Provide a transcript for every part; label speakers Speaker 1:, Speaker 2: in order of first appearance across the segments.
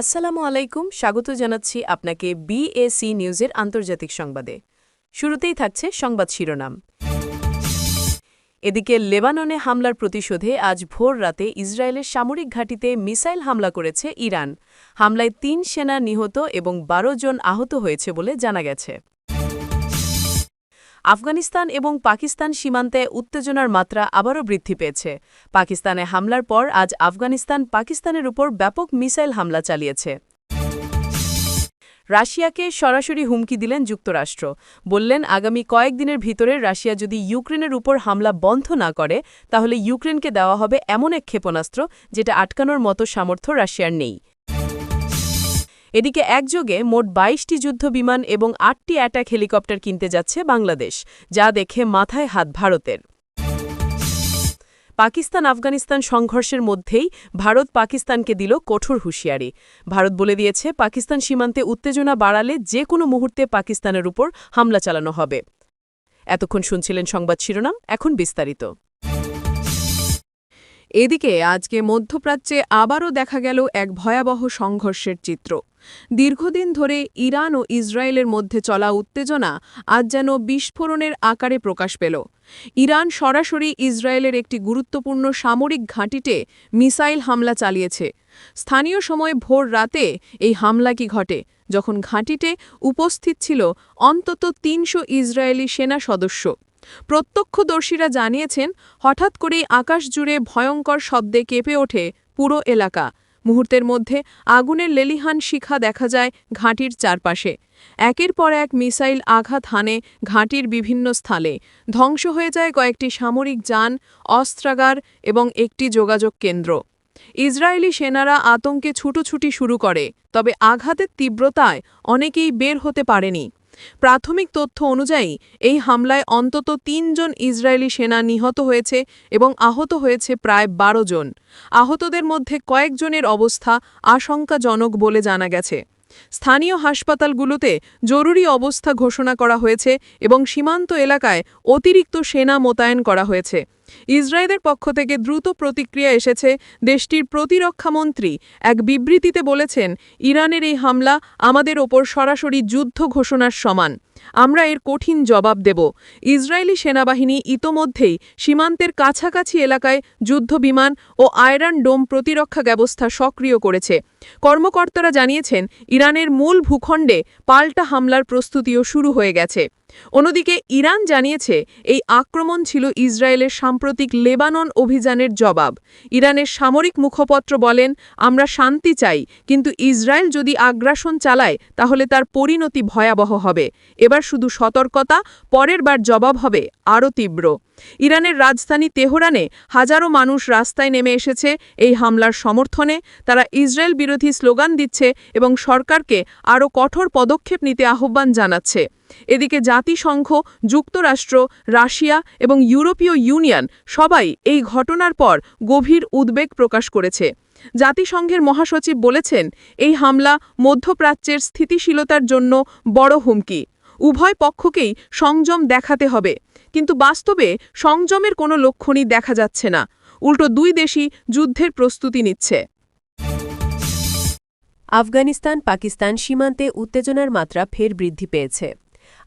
Speaker 1: আসসালামু আলাইকুম, স্বাগত জানাচ্ছি আপনাকে বিএসি নিউজের আন্তর্জাতিক সংবাদে। শুরুতেই থাকছে সংবাদ শিরোনাম। এদিকে লেবাননে হামলার প্রতিশোধে আজ ভোর রাতে ইসরায়েলের সামরিক ঘাঁটিতে মিসাইল হামলা করেছে ইরান। হামলায় তিন সেনা নিহত এবং ১২ জন আহত হয়েছে বলে জানা গেছে। আফগানিস্তান এবং পাকিস্তান সীমান্তে উত্তেজনার মাত্রা আবারও বৃদ্ধি পেয়েছে। পাকিস্তানে হামলার পর আজ আফগানিস্তান পাকিস্তানের উপর ব্যাপক মিসাইল হামলা চালিয়েছে। রাশিয়াকে সরাসরি হুমকি দিলেন যুক্তরাষ্ট্র। বললেন, আগামী কয়েকদিনের ভিতরে রাশিয়া যদি ইউক্রেনের উপর হামলা বন্ধ না করে, তাহলে ইউক্রেনকে দেওয়া হবে এমন এক ক্ষেপণাস্ত্র যেটা আটকানোর মতো সামর্থ্য রাশিয়ার নেই। এদিকে একযোগে মোট বাইশটি যুদ্ধবিমান এবং আটটি অ্যাটাক হেলিকপ্টার কিনতে যাচ্ছে বাংলাদেশ, যা দেখে মাথায় হাত ভারতের। পাকিস্তান আফগানিস্তান সংঘর্ষের মধ্যেই ভারত পাকিস্তানকে দিল কঠোর হুঁশিয়ারি। ভারত বলে দিয়েছে, পাকিস্তান সীমান্তে উত্তেজনা বাড়ালে যে কোনো মুহূর্তে পাকিস্তানের উপর হামলা চালানো হবে। এতক্ষণ শুনছিলেন সংবাদ শিরোনাম, এখন বিস্তারিত।
Speaker 2: এদিকে আজকে মধ্যপ্রাচ্যে আবারও দেখা গেল এক ভয়াবহ সংঘর্ষের চিত্র। দীর্ঘদিন ধরে ইরান ও ইসরায়েলের মধ্যে চলা উত্তেজনা আজ যেন বিস্ফোরণের আকারে প্রকাশ পেল। ইরান সরাসরি ইসরায়েলের একটি গুরুত্বপূর্ণ সামরিক ঘাঁটিতে মিসাইল হামলা চালিয়েছে। স্থানীয় সময় ভোর রাতে এই হামলা কি ঘটে, যখন ঘাঁটিতে উপস্থিত ছিল অন্তত তিনশো ইসরায়েলি সেনা সদস্য। প্রত্যক্ষদর্শীরা জানিয়েছেন, হঠাৎ করেই আকাশ জুড়ে ভয়ঙ্কর শব্দে কেঁপে ওঠে পুরো এলাকা। মুহূর্তের মধ্যে আগুনের লেলিহান শিখা দেখা যায় ঘাঁটির চারপাশে। একের পর এক মিসাইল আঘাত হানে ঘাঁটির বিভিন্ন স্থানে। ধ্বংস হয়ে যায় কয়েকটি সামরিক যান, অস্ত্রাগার এবং একটি যোগাযোগ কেন্দ্র। ইসরায়েলি সেনারা আতঙ্কে ছুটোছুটি শুরু করে, তবে আঘাতের তীব্রতায় অনেকেই বের হতে পারেনি। প্রাথমিক তথ্য অনুযায়ী, এই হামলায় অন্তত তিনজন ইসরায়েলি সেনা নিহত হয়েছে এবং আহত হয়েছে প্রায় ১২ জন। আহতদের মধ্যে কয়েকজনের অবস্থা আশঙ্কাজনক বলে জানা গেছে। স্থানীয় হাসপাতালগুলোতে জরুরি অবস্থা ঘোষণা করা হয়েছে এবং সীমান্ত এলাকায় অতিরিক্ত সেনা মোতায়েন করা হয়েছে। ইসরায়েলের পক্ষ থেকে দ্রুত প্রতিক্রিয়া এসেছে দেশটির প্রতিরক্ষামন্ত্রী এক বিবৃতিতে বলেছেন, ইরানের এই হামলা আমাদের ওপর সরাসরি যুদ্ধ ঘোষণার সমান। আমরা এর কঠিন জবাব দেব। ইসরায়েলি সেনাবাহিনী ইতোমধ্যেই সীমান্তের কাছাকাছি এলাকায় যুদ্ধবিমান ও আয়রন ডোম প্রতিরক্ষা ব্যবস্থা সক্রিয় করেছে। কর্মকর্তারা জানিয়েছেন, ইরানের মূল ভূখণ্ডে পাল্টা হামলার প্রস্তুতিও শুরু হয়ে গেছে। অন্যদিকে ইরান জানিয়েছে, এই আক্রমণ ছিল ইসরায়েলের সাম্প্রতিক লেবানন অভিযানের জবাব। ইরানের সামরিক মুখপত্র বলেন, আমরা শান্তি চাই, কিন্তু ইসরায়েল যদি আগ্রাসন চালায়, তাহলে তার পরিণতি ভয়াবহ হবে। এবার শুধু সতর্কতা, পরের বার জবাব হবে আরও তীব্র। ইরানের রাজধানী তেহরানে হাজারো মানুষ রাস্তায় নেমে এসেছে এই হামলার সমর্থনে। তারা ইসরায়েল বিরোধী স্লোগান দিচ্ছে এবং সরকারকে আরও কঠোর পদক্ষেপ নিতে আহ্বান জানাচ্ছে। এদিকে জাতিসংঘ, যুক্তরাষ্ট্র, রাশিয়া এবং ইউরোপীয় ইউনিয়ন সবাই এই ঘটনার পর গভীর উদ্বেগ প্রকাশ করেছে। জাতিসংঘের মহাসচিব বলেছেন, এই হামলা মধ্যপ্রাচ্যের স্থিতিশীলতার জন্য বড় হুমকি। উভয় পক্ষকেই সংযম দেখাতে হবে। কিন্তু বাস্তবে সংযমের কোনো লক্ষণই দেখা যাচ্ছে না। উল্টো দুই দেশই যুদ্ধের প্রস্তুতি নিচ্ছে।
Speaker 1: আফগানিস্তান পাকিস্তান সীমান্তে উত্তেজনার মাত্রা ফের বৃদ্ধি পেয়েছে।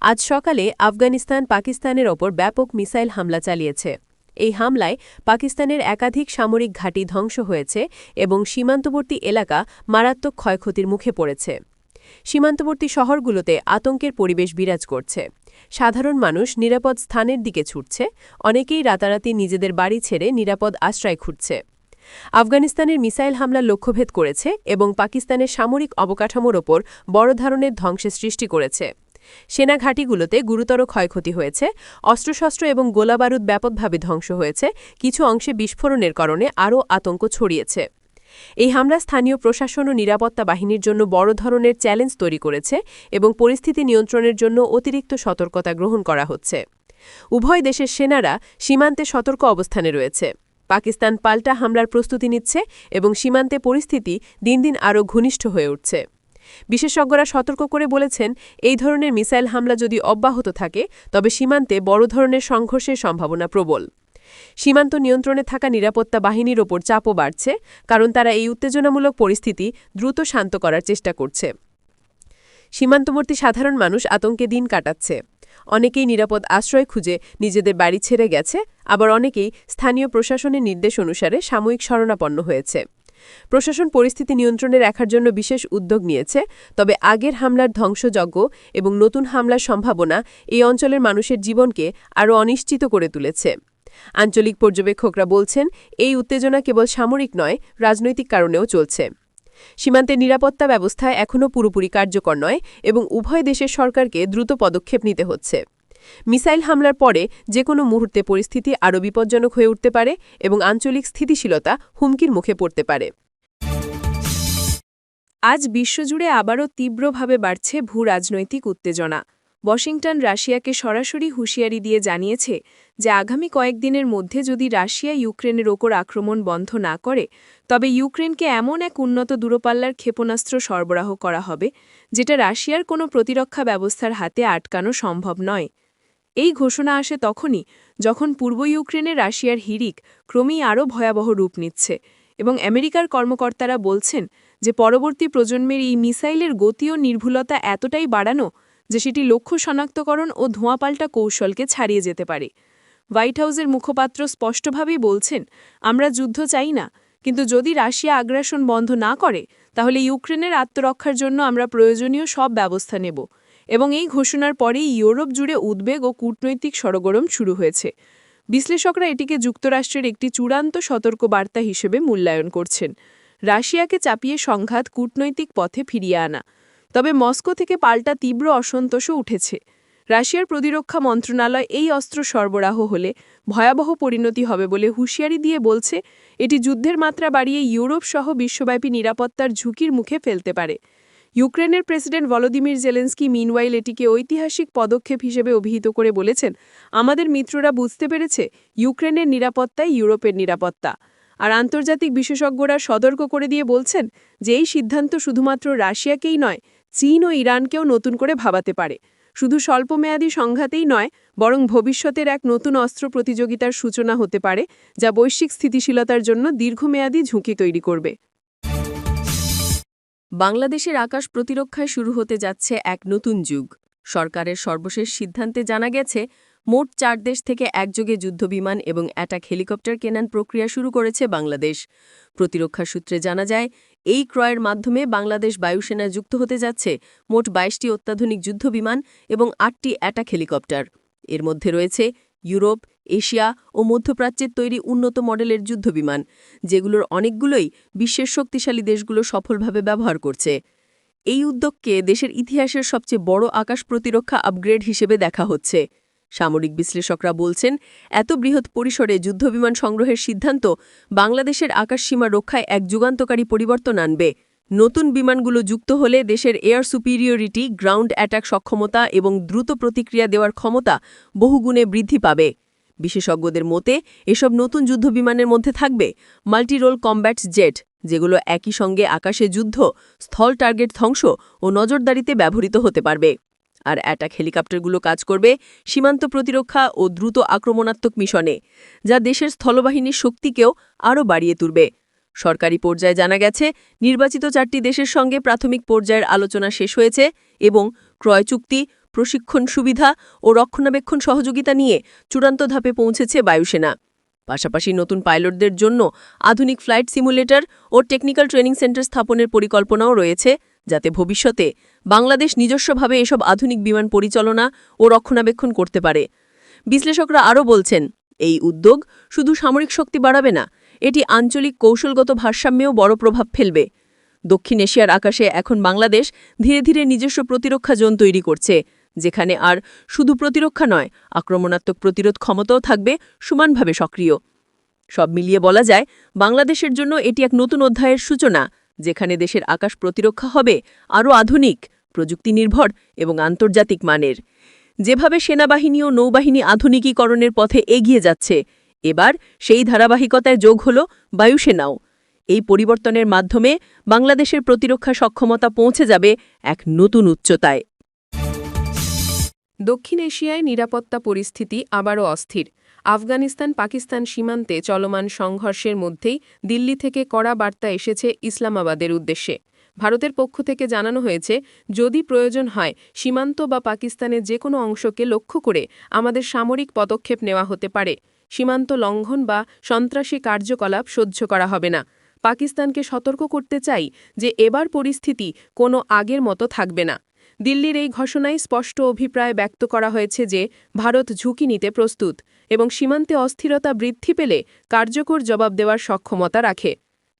Speaker 1: আজ সকালে আফগানিস্তান পাকিস্তানের ওপর ব্যাপক মিসাইল হামলা চালিয়েছে। এই হামলায় পাকিস্তানের একাধিক সামরিক ঘাঁটি ধ্বংস হয়েছে এবং সীমান্তবর্তী এলাকা মারাত্মক ক্ষয়ক্ষতির মুখে পড়েছে। সীমান্তবর্তী শহরগুলোতে আতঙ্কের পরিবেশ বিরাজ করছে। সাধারণ মানুষ নিরাপদ স্থানের দিকে ছুটছে, অনেকেই রাতারাতি নিজেদের বাড়ি ছেড়ে নিরাপদ আশ্রয় খুঁজছে। আফগানিস্তানের মিসাইল হামলা লক্ষ্যভেদ করেছে এবং পাকিস্তানের সামরিক অবকাঠামোর ওপর বড় ধরনের ধ্বংসের সৃষ্টি করেছে। সেনা ঘাঁটিগুলোতে গুরুতর ক্ষয়ক্ষতি হয়েছে, অস্ত্রশস্ত্র এবং গোলাবারুদ ব্যাপকভাবে ধ্বংস হয়েছে, কিছু অংশে বিস্ফোরণের কারণে আরও আতঙ্ক ছড়িয়েছে। এই হামলা স্থানীয় প্রশাসন ও নিরাপত্তা বাহিনীর জন্য বড় ধরনের চ্যালেঞ্জ তৈরি করেছে এবং পরিস্থিতি নিয়ন্ত্রণের জন্য অতিরিক্ত সতর্কতা গ্রহণ করা হচ্ছে। উভয় দেশের সেনারা সীমান্তে সতর্ক অবস্থানে রয়েছে। পাকিস্তান পাল্টা হামলার প্রস্তুতি নিচ্ছে এবং সীমান্তে পরিস্থিতি দিন দিন আরও ঘনিষ্ঠ হয়ে উঠছে। বিশেষজ্ঞরা সতর্ক করে বলেছেন, এই ধরনের মিসাইল হামলা যদি অব্যাহত থাকে, তবে সীমান্তে বড় ধরনের সংঘর্ষের সম্ভাবনা প্রবল।
Speaker 3: সীমান্ত নিয়ন্ত্রণে থাকা নিরাপত্তা বাহিনীর ওপর চাপও বাড়ছে, কারণ তারা এই উত্তেজনামূলক পরিস্থিতি দ্রুত শান্ত করার চেষ্টা করছে। সীমান্তবর্তী সাধারণ মানুষ আতঙ্কে দিন কাটাচ্ছে। অনেকেই নিরাপদ আশ্রয় খুঁজে নিজেদের বাড়ি ছেড়ে গেছে, আবার অনেকেই স্থানীয় প্রশাসনের নির্দেশ অনুসারে সাময়িক শরণাপন্ন হয়েছে। প্রশাসন পরিস্থিতি নিয়ন্ত্রণে রাখার জন্য বিশেষ উদ্যোগ নিয়েছে, তবে আগের হামলার ধ্বংসযজ্ঞ এবং নতুন হামলার সম্ভাবনা এই অঞ্চলের মানুষের জীবনকে আরও অনিশ্চিত করে তুলেছে। আঞ্চলিক পর্যবেক্ষকরা বলছেন, এই উত্তেজনা কেবল সামরিক নয়, রাজনৈতিক কারণেও চলছে। সীমান্তের নিরাপত্তা ব্যবস্থা এখনও পুরোপুরি কার্যকর নয় এবং উভয় দেশের সরকারকে দ্রুত পদক্ষেপ নিতে হচ্ছে। মিসাইল হামলার পরে যে কোনো মুহূর্তে পরিস্থিতি আরও বিপজ্জনক হয়ে উঠতে পারে এবং আঞ্চলিক স্থিতিশীলতা হুমকির মুখে পড়তে পারে।
Speaker 1: আজ বিশ্বজুড়ে আবারও তীব্রভাবে বাড়ছে ভূ রাজনৈতিক উত্তেজনা। ওয়াশিংটন রাশিয়াকে সরাসরি হুঁশিয়ারি দিয়ে জানিয়েছে যে আগামী কয়েকদিনের মধ্যে যদি রাশিয়া ইউক্রেনের ওপর আক্রমণ বন্ধ না করে, তবে ইউক্রেনকে এমন এক উন্নত দূরপাল্লার ক্ষেপণাস্ত্র সরবরাহ করা হবে, যেটা রাশিয়ার কোনো প্রতিরক্ষা ব্যবস্থার হাতে আটকানো সম্ভব নয়। এই ঘোষণা আসে তখনই যখন পূর্ব ইউক্রেনে রাশিয়ার হিরিক ক্রমেই আরও ভয়াবহ রূপ নিচ্ছে এবং আমেরিকার কর্মকর্তারা বলছেন যে পরবর্তী প্রজন্মের এই মিসাইলের গতি ও নির্ভুলতা এতটাই বাড়ানো যে সেটি লক্ষ্য শনাক্তকরণ ও ধোঁয়াপাল্টা কৌশলকে ছাড়িয়ে যেতে পারে। হোয়াইট হাউসের মুখপাত্র স্পষ্টভাবেই বলছেন, আমরা যুদ্ধ চাই না, কিন্তু যদি রাশিয়া আগ্রাসন বন্ধ না করে, তাহলে ইউক্রেনের আত্মরক্ষার জন্য আমরা প্রয়োজনীয় সব ব্যবস্থা নেব এবং এই ঘোষণার পরেই ইউরোপ জুড়ে উদ্বেগ ও কূটনৈতিক সরগরম শুরু হয়েছে। বিশ্লেষকরা এটিকে যুক্তরাষ্ট্রের একটি চূড়ান্ত সতর্ক বার্তা হিসেবে মূল্যায়ন করছেন। রাশিয়াকে চাপিয়ে সংঘাত কূটনৈতিক পথে ফিরিয়ে আনা। তবে মস্কো থেকে পাল্টা তীব্র অসন্তোষও উঠেছে। রাশিয়ার প্রতিরক্ষা মন্ত্রণালয় এই অস্ত্র সরবরাহ হলে ভয়াবহ পরিণতি হবে বলে হুঁশিয়ারি দিয়ে বলছে, এটি যুদ্ধের মাত্রা বাড়িয়ে ইউরোপ সহ বিশ্বব্যাপী নিরাপত্তার ঝুঁকির মুখে ফেলতে পারে। ইউক্রেনের প্রেসিডেন্ট ভলোদিমির জেলেন্সকি মিনওয়াইল এটিকে ঐতিহাসিক পদক্ষেপ হিসেবে অভিহিত করে বলেছেন, আমাদের মিত্ররা বুঝতে পেরেছে, ইউক্রেনের নিরাপত্তাই ইউরোপের নিরাপত্তা। আর আন্তর্জাতিক বিশেষজ্ঞরা সতর্ক করে দিয়ে বলছেন যে এই সিদ্ধান্ত শুধুমাত্র রাশিয়াকেই নয় চীন ও ইরানকেও নতুন করে ভাবাতে পারে। শুধু স্বল্পমেয়াদী সংঘাতেই নয়, বরং ভবিষ্যতের এক নতুন অস্ত্র প্রতিযোগিতার সূচনা হতে পারে, যা বৈশ্বিক স্থিতিশীলতার জন্য দীর্ঘমেয়াদী ঝুঁকি তৈরি করবে। বাংলাদেশের আকাশ প্রতিরক্ষায় শুরু হতে যাচ্ছে এক নতুন যুগ। সরকারের সর্বশেষ সিদ্ধান্তে জানা গেছে, মোট চার দেশ থেকে একযোগে যুদ্ধবিমান এবং অ্যাটাক হেলিকপ্টার কেনান প্রক্রিয়া শুরু করেছে বাংলাদেশ। প্রতিরক্ষা সূত্রে জানা যায় এই ক্রয়ের মাধ্যমে বাংলাদেশ বায়ুসেনা যুক্ত হতে যাচ্ছে মোট বাইশটি অত্যাধুনিক যুদ্ধবিমান এবং আটটি অ্যাটাক হেলিকপ্টার। এর মধ্যে রয়েছে ইউরোপ, এশিয়া ও মধ্যপ্রাচ্যের তৈরি উন্নত মডেলের যুদ্ধবিমান, যেগুলোর অনেকগুলোই বিশ্বের শক্তিশালী দেশগুলো সফলভাবে ব্যবহার করছে। এই উদ্যোগকে দেশের ইতিহাসের সবচেয়ে বড় আকাশ প্রতিরক্ষা আপগ্রেড হিসেবে দেখা হচ্ছে। সামরিক বিশ্লেষকরা বলছেন, এত বৃহৎ পরিসরে যুদ্ধবিমান সংগ্রহের সিদ্ধান্ত বাংলাদেশের আকাশসীমা রক্ষায় এক যুগান্তকারী পরিবর্তন আনবে। নতুন বিমানগুলো যুক্ত হলে দেশের এয়ার সুপিরিয়রিটি, গ্রাউন্ড অ্যাটাক সক্ষমতা এবং দ্রুত প্রতিক্রিয়া দেওয়ার ক্ষমতা বহুগুণে বৃদ্ধি পাবে। বিশেষজ্ঞদের মতে, এসব নতুন যুদ্ধবিমানের মধ্যে থাকবে মাল্টিরোল কম্ব্যাট জেট, যেগুলো একই সঙ্গে আকাশে যুদ্ধ, স্থল টার্গেট ধ্বংস ও নজরদারিতে ব্যবহৃত হতে পারবে। আর অ্যাটাক হেলিকপ্টারগুলো কাজ করবে সীমান্ত প্রতিরক্ষা ও দ্রুত আক্রমণাত্মক মিশনে, যা দেশের স্থলবাহিনীর শক্তিকেও আরও বাড়িয়ে তুলবে। সরকারি পর্যায়ে জানা গেছে, নির্বাচিত চারটি দেশের সঙ্গে প্রাথমিক পর্যায়ের আলোচনা শেষ হয়েছে এবং ক্রয় চুক্তি, প্রশিক্ষণ সুবিধা ও রক্ষণাবেক্ষণ সহযোগিতা নিয়ে চূড়ান্ত ধাপে পৌঁছেছে বায়ুসেনা। পাশাপাশি নতুন পাইলটদের জন্য আধুনিক ফ্লাইট সিমুলেটর ও টেকনিক্যাল ট্রেনিং সেন্টার স্থাপনের পরিকল্পনাও রয়েছে। যাতে ভবিষ্যতে বাংলাদেশ নিজস্বভাবে এসব আধুনিক বিমান পরিচালনা ও রক্ষণাবেক্ষণ করতে পারে। বিশ্লেষকরা আরও বলছেন, এই উদ্যোগ শুধু সামরিক শক্তি বাড়াবে না, এটি আঞ্চলিক কৌশলগত ভারসাম্যেও বড় প্রভাব ফেলবে। দক্ষিণ এশিয়ার আকাশে এখন বাংলাদেশ ধীরে ধীরে নিজস্ব প্রতিরক্ষা জোন তৈরি করছে, যেখানে আর শুধু প্রতিরক্ষা নয়, আক্রমণাত্মক প্রতিরোধ ক্ষমতাও থাকবে, সমানভাবে সক্রিয়। সব মিলিয়ে বলা যায়, বাংলাদেশের জন্য এটি এক নতুন অধ্যায়ের সূচনা, যেখানে দেশের আকাশ প্রতিরক্ষা হবে আরও আধুনিক প্রযুক্তি নির্ভর এবং আন্তর্জাতিক মানের। যেভাবে সেনাবাহিনী ও নৌবাহিনী আধুনিকীকরণের পথে এগিয়ে যাচ্ছে, এবার সেই ধারাবাহিকতায় যোগ হল বায়ুসেনাও। এই পরিবর্তনের মাধ্যমে বাংলাদেশের প্রতিরক্ষা সক্ষমতা পৌঁছে যাবে এক নতুন উচ্চতায়। দক্ষিণ এশিয়ায় নিরাপত্তা পরিস্থিতি আবারও অস্থির। আফগানিস্তান পাকিস্তান সীমান্তে চলমান সংঘর্ষের মধ্যেই দিল্লি থেকে কড়া বার্তা এসেছে ইসলামাবাদের উদ্দেশ্যে। ভারতের পক্ষ থেকে জানানো হয়েছে, যদি প্রয়োজন হয়, সীমান্ত বা পাকিস্তানের যে কোনো অংশকে লক্ষ্য করে আমাদের সামরিক পদক্ষেপ নেওয়া হতে পারে। সীমান্ত লঙ্ঘন বা সন্ত্রাসী কার্যকলাপ সহ্য করা হবে না। পাকিস্তানকে সতর্ক করতে চাই যে এবার পরিস্থিতি কোনো আগের মতো থাকবে না। দিল্লির এই ঘোষণায় স্পষ্ট অভিপ্রায় ব্যক্ত করা হয়েছে যে, ভারত ঝুঁকি নিতে প্রস্তুত। এবং সীমান্তে অস্থিরতা বৃদ্ধি পেলে কার্যকর জবাব দেওয়ার সক্ষমতা রাখে।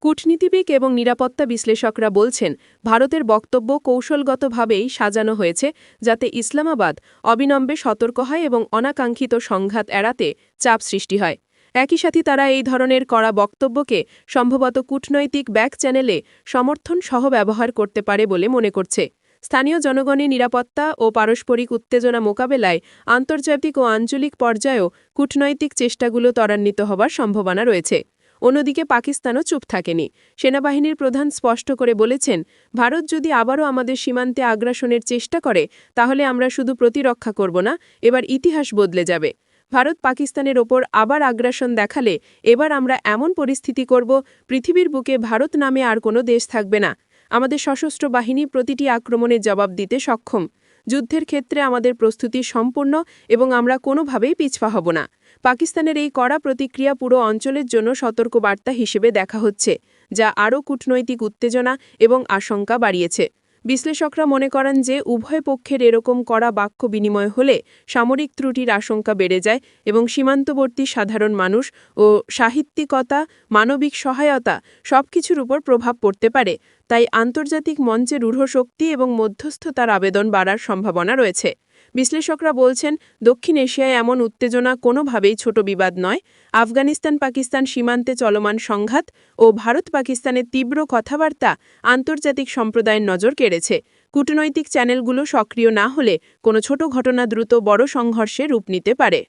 Speaker 1: কূটনীতিবিদ এবং নিরাপত্তা বিশ্লেষকরা বলছেন, ভারতের বক্তব্য কৌশলগতভাবেই সাজানো হয়েছে যাতে ইসলামাবাদ অবিলম্বে সতর্ক হয় এবং অনাকাঙ্ক্ষিত সংঘাত এড়াতে চাপ সৃষ্টি হয়। একই সাথে তারা এই ধরনের কড়া বক্তব্যকে সম্ভবত কূটনৈতিক ব্যাক চ্যানেলে সমর্থন সহ ব্যবহার করতে পারে বলে মনে করছে। স্থানীয় জনগণের নিরাপত্তা ও পারস্পরিক উত্তেজনা মোকাবেলায় আন্তর্জাতিক ও আঞ্চলিক পর্যায়েও কূটনৈতিক চেষ্টাগুলো ত্বরান্বিত হবার সম্ভাবনা রয়েছে। অন্যদিকে পাকিস্তানও চুপ থাকেনি। সেনাবাহিনীর প্রধান স্পষ্ট করে বলেছেন, ভারত যদি আবারও আমাদের সীমান্তে আগ্রাসনের চেষ্টা করে, তাহলে আমরা শুধু প্রতিরক্ষা করব না, এবার ইতিহাস বদলে যাবে। ভারত পাকিস্তানের ওপর আবার আগ্রাসন দেখালে এবার আমরা এমন পরিস্থিতি করব, পৃথিবীর বুকে ভারত নামে আর কোনো দেশ থাকবে না। আমাদের সশস্ত্র বাহিনী প্রতিটি আক্রমণের জবাব দিতে সক্ষম। যুদ্ধের ক্ষেত্রে আমাদের প্রস্তুতি সম্পূর্ণ এবং আমরা কোনোভাবেই পিছপা হব না। পাকিস্তানের এই কড়া প্রতিক্রিয়া পুরো অঞ্চলের জন্য সতর্কবার্তা হিসেবে দেখা হচ্ছে, যা আরও কূটনৈতিক উত্তেজনা এবং আশঙ্কা বাড়িয়েছে। বিশ্লেষকরা মনে করেন যে উভয় পক্ষের এরকম করা বাক্য বিনিময় হলে সামরিক ত্রুটির আশঙ্কা বেড়ে যায় এবং সীমান্তবর্তী সাধারণ মানুষ ও সাহিত্যিকতা, মানবিক সহায়তা সব কিছুর উপর প্রভাব পড়তে পারে। তাই আন্তর্জাতিক মঞ্চে রূঢ় শক্তি এবং মধ্যস্থতার আবেদন বাড়ার সম্ভাবনা রয়েছে। বিশ্লেষকরা বলছেন, দক্ষিণ এশিয়ায় এমন উত্তেজনা কোনোভাবেই ছোট বিবাদ নয়। আফগানিস্তান পাকিস্তান সীমান্তে চলমান সংঘাত ও ভারত পাকিস্তানের তীব্র কথাবার্তা আন্তর্জাতিক সম্প্রদায়ের নজর কেড়েছে। কূটনৈতিক চ্যানেলগুলো সক্রিয় না হলে কোনো ছোট ঘটনা দ্রুত বড় সংঘর্ষে রূপ নিতে পারে।